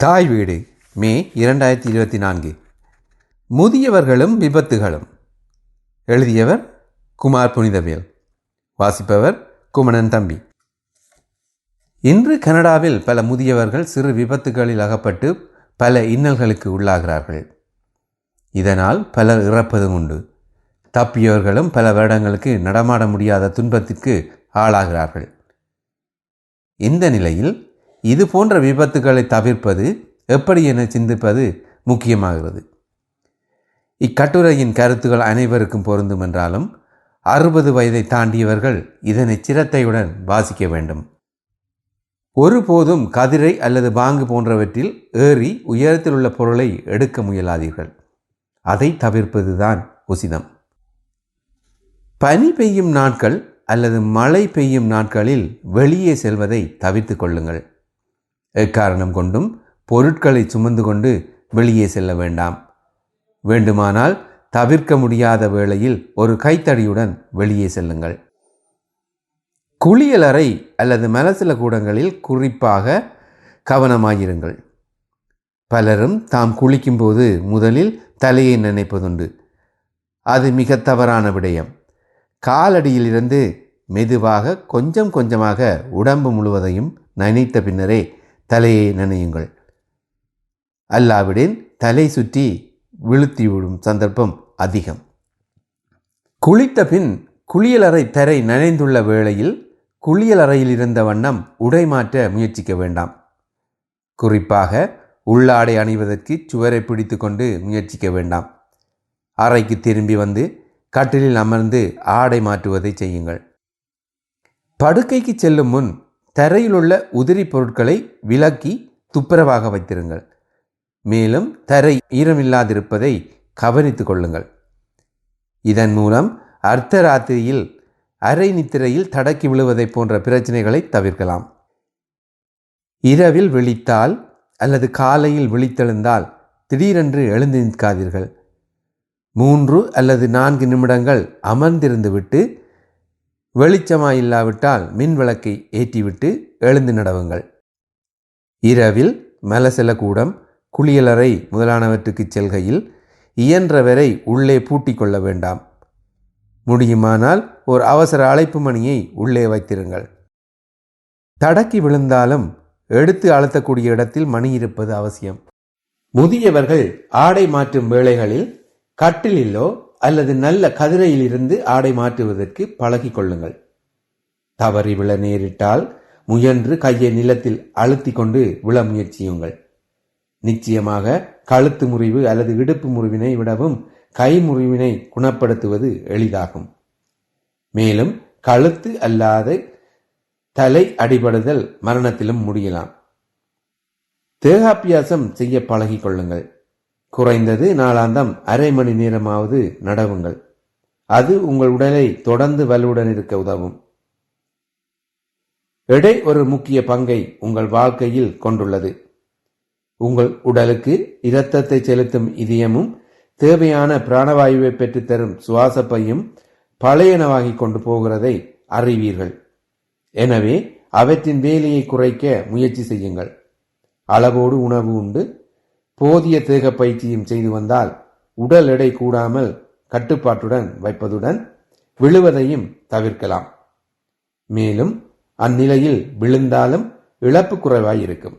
தாய் வீடு மே இரண்டாயிரத்தி இருபத்தி நான்கு. முதியவர்களும் விபத்துகளும். எழுதியவர் குமார் புனிதவேல் வாசிப்பவர் குமணன் தம்பி. இன்று கனடாவில் பல முதியவர்கள் சிறு விபத்துகளில் அகப்பட்டு பல இன்னல்களுக்கு உள்ளாகிறார்கள். இதனால் பலர் இறப்பதும் உண்டு. தப்பியவர்களும் பல வருடங்களுக்கு நடமாட முடியாத துன்பத்திற்கு ஆளாகிறார்கள். இந்த நிலையில் இது போன்ற விபத்துகளை தவிர்ப்பது எப்படி என சிந்திப்பது முக்கியமாகிறது. இக்கட்டுரையின் கருத்துக்கள் அனைவருக்கும் பொருந்தும் என்றாலும் அறுபது வயதை தாண்டியவர்கள் இதனை சிரத்தையுடன் வாசிக்க வேண்டும். ஒருபோதும் கதிரை அல்லது பாங்கு போன்றவற்றில் ஏறி உயரத்தில் உள்ள பொருளை எடுக்க முயலாதீர்கள். அதை தவிர்ப்பதுதான் உசிதம். பனி பெய்யும் நாட்கள் அல்லது மழை பெய்யும் நாட்களில் வெளியே செல்வதை தவிர்த்து கொள்ளுங்கள். எக்காரணம் கொண்டும் பொருட்களை சுமந்து கொண்டு வெளியே செல்ல வேண்டாம். வேண்டுமானால் தவிர்க்க முடியாத வேளையில் ஒரு கைத்தடியுடன் வெளியே செல்லுங்கள். குளியலறை அல்லது மலசில கூடங்களில் குறிப்பாக கவனமாயிருங்கள். பலரும் தாம் குளிக்கும்போது முதலில் தலையை நினைப்பதுண்டு. அது மிக தவறான விடயம். காலடியிலிருந்து மெதுவாக கொஞ்சம் கொஞ்சமாக உடம்பு முழுவதையும் நினைத்த பின்னரே தலையை நனையுங்கள். அல்லாவிடின் தலை சுற்றி விழுத்திவிடும் சந்தர்ப்பம் அதிகம். குளித்த பின் குளியலறை தரை நனைந்துள்ள வேளையில் குளியலறையில் இருந்த வண்ணம் உடை மாற்ற முயற்சிக்க வேண்டாம். குறிப்பாக உள்ளாடை அணிவதற்கு சுவரை பிடித்து கொண்டு முயற்சிக்க வேண்டாம். அறைக்கு திரும்பி வந்து கட்டிலில் அமர்ந்து ஆடை மாற்றுவதை செய்யுங்கள். படுக்கைக்கு செல்லும் முன் தரையிலுள்ள உதிரி பொருட்களை விலக்கி துப்புரவாக வைத்திருங்கள். மேலும் தரை ஈரமில்லாதிருப்பதை கவனித்து கொள்ளுங்கள். இதன் மூலம் அர்த்த ராத்திரியில் அரை நித்திரையில் தடக்கி விழுவதை போன்ற பிரச்சனைகளை தவிர்க்கலாம். இரவில் விழித்தால் அல்லது காலையில் விழித்தெழுந்தால் திடீரென்று எழுந்து நிற்காதீர்கள். மூன்று அல்லது நான்கு நிமிடங்கள் அமர்ந்திருந்துவிட்டு வெளிச்சமாயில்லாவிட்டால் மின் விளக்கை ஏற்றிவிட்டு எழுந்து நடவுங்கள். இரவில் மலசல கூடம் குளியலறை முதலானவற்றுக்கு செல்கையில் இயன்றவரை உள்ளே பூட்டிக் கொள்ள வேண்டாம். முடியுமானால் ஒரு அவசர அழைப்பு மணியை உள்ளே வைத்திருங்கள். தடக்கி விழுந்தாலும் எடுத்து அழுத்தக்கூடிய இடத்தில் மணி இருப்பது அவசியம். முதியவர்கள் ஆடை மாற்றும் வேளைகளில் கட்டிலிலோ அல்லது நல்ல கதிரையிலிருந்து ஆடை மாற்றுவதற்கு பழகிக் கொள்ளுங்கள் தவறி விழ நேரிட்டால் முயன்று கையை நிலத்தில் அழுத்தி கொண்டு விழ முயற்சியுங்கள். நிச்சயமாக கழுத்து முறிவு அல்லது இடுப்பு முறிவினை விடவும் கை முறிவினை குணப்படுத்துவது எளிதாகும். மேலும் கழுத்து அல்லாத தலை அடிபடுதல் மரணத்திலும் முடியலாம். தேகாபியாசம் செய்ய பழகிக் கொள்ளுங்கள் குறைந்தது நாளாந்தம் அரை மணி நேரமாவது நடவுங்கள். அது உங்கள் உடலை தொடர்ந்து வலுவுடன் இருக்க உதவும். எடை ஒரு முக்கிய பங்கை உங்கள் வாழ்க்கையில் கொண்டுள்ளது. உங்கள் உடலுக்கு இரத்தத்தை செலுத்தும் இதயமும் தேவையான பிராணவாயுவை பெற்றுத்தரும் சுவாசப்பையும் பழையனவாகி கொண்டு போகிறதை அறிவீர்கள். எனவே அவற்றின் வேலையை குறைக்க முயற்சி செய்யுங்கள். அளவோடு உணவு உண்டு போதிய தேக பயிற்சியும் செய்து வந்தால் உடல் எடை கூடாமல் கட்டுப்பாட்டுடன் வைப்பதுடன் விழுவதையும் தவிர்க்கலாம். மேலும் அந்நிலையில் விழுந்தாலும் இழப்பு குறைவாய் இருக்கும்